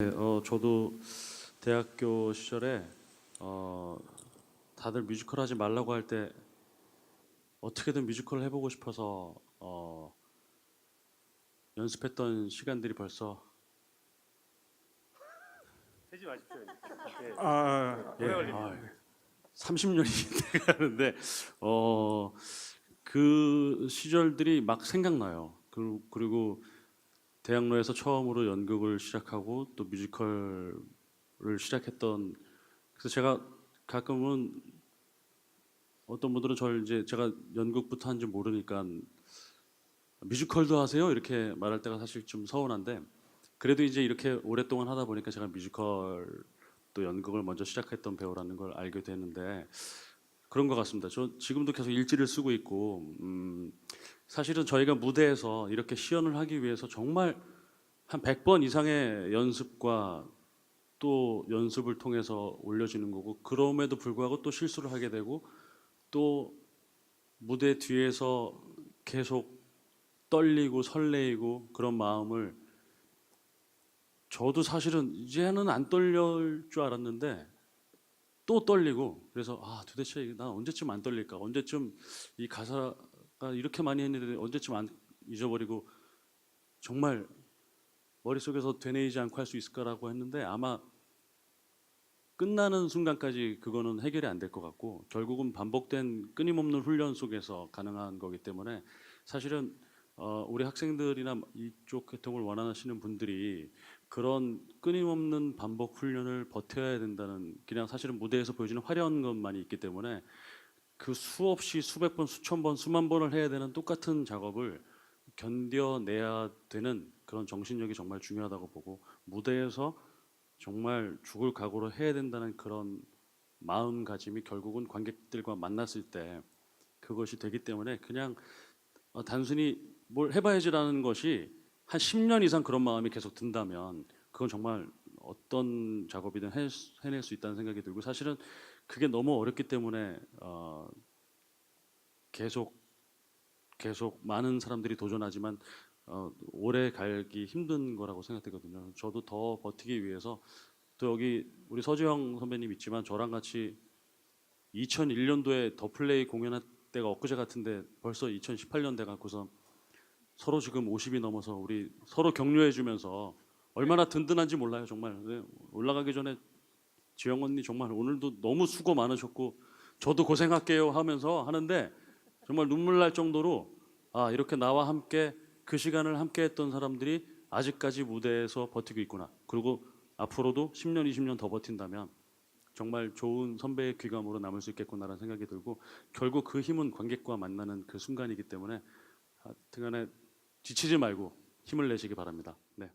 네, 어, 저도 대학교 시절에 어, 다들 뮤지컬 하지 말라고 할 때 어떻게든 뮤지컬을 해보고 싶어서 어, 연습했던 시간들이 벌써 세지 마십시오. 네. 아, 예, 오래 걸립니다. 아, 30년이 돼가는데 어, 그 시절들이 막 생각나요. 그- 그리고 대학로에서 처음으로 연극을 시작하고 또 뮤지컬을 시작했던 그래서 제가 가끔은 어떤 분들은 저를 이제 제가 연극부터 한지 모르니까 뮤지컬도 하세요 이렇게 말할 때가 사실 좀 서운한데 그래도 이제 이렇게 오랫동안 하다 보니까 제가 뮤지컬 또 연극을 먼저 시작했던 배우라는 걸 알게 됐는데 그런 것 같습니다. 저 지금도 계속 일지를 쓰고 있고 음, 사실은 저희가 무대에서 이렇게 시연을 하기 위해서 정말 한 100번 이상의 연습과 또 연습을 통해서 올려지는 거고 그럼에도 불구하고 또 실수를 하게 되고 또 무대 뒤에서 계속 떨리고 설레이고 그런 마음을 저도 사실은 이제는 안 떨릴 줄 알았는데 또 떨리고 그래서 아 도대체 난 언제쯤 안 떨릴까? 언제쯤 이 가사 가 이렇게 많이 했는데 언제쯤 안 잊어버리고 정말 머릿속에서 되뇌이지 않고 할 수 있을까라고 했는데 아마 끝나는 순간까지 그거는 해결이 안 될 것 같고 결국은 반복된 끊임없는 훈련 속에서 가능한 거기 때문에 사실은 어, 우리 학생들이나 이쪽 계통을 원하시는 분들이 그런 끊임없는 반복 훈련을 버텨야 된다는 그냥 사실은 무대에서 보여주는 화려한 것만이 있기 때문에 그 수없이 수백 번, 수천 번, 수만 번을 해야 되는 똑같은 작업을 견뎌내야 되는 그런 정신력이 정말 중요하다고 보고 무대에서 정말 죽을 각오로 해야 된다는 그런 마음가짐이 결국은 관객들과 만났을 때 그것이 되기 때문에 그냥 어, 단순히 뭘 해봐야지라는 것이 한 10년 이상 그런 마음이 계속 든다면 그건 정말 어떤 작업이든 해, 해낼 수 있다는 생각이 들고 사실은 그게 너무 어렵기 때문에 어, 계속 계속 많은 사람들이 도전하지만 어, 오래 갈기 힘든 거라고 생각되거든요. 저도 더 버티기 위해서 또 여기 우리 서지영 선배님 있지만 저랑 같이 2001년도에 더 플레이 공연할 때가 엊그제 같은데 벌써 2018년 돼 갖고서 서로 지금 50이 넘어서 우리 서로 격려해 주면서 얼마나 든든한지 몰라요 정말 네, 올라가기 전에 지영 언니 정말 오늘도 너무 수고 많으셨고 저도 고생할게요 하면서 하는데 정말 눈물 날 정도로 아 이렇게 나와 함께 그 시간을 함께 했던 사람들이 아직까지 무대에서 버티고 있구나 그리고 앞으로도 10년 20년 더 버틴다면 정말 좋은 선배의 귀감으로 남을 수 있겠구나라는 생각이 들고 결국 그 힘은 관객과 만나는 그 순간이기 때문에 하여튼간에 지치지 말고 힘을 내시기 바랍니다. 네.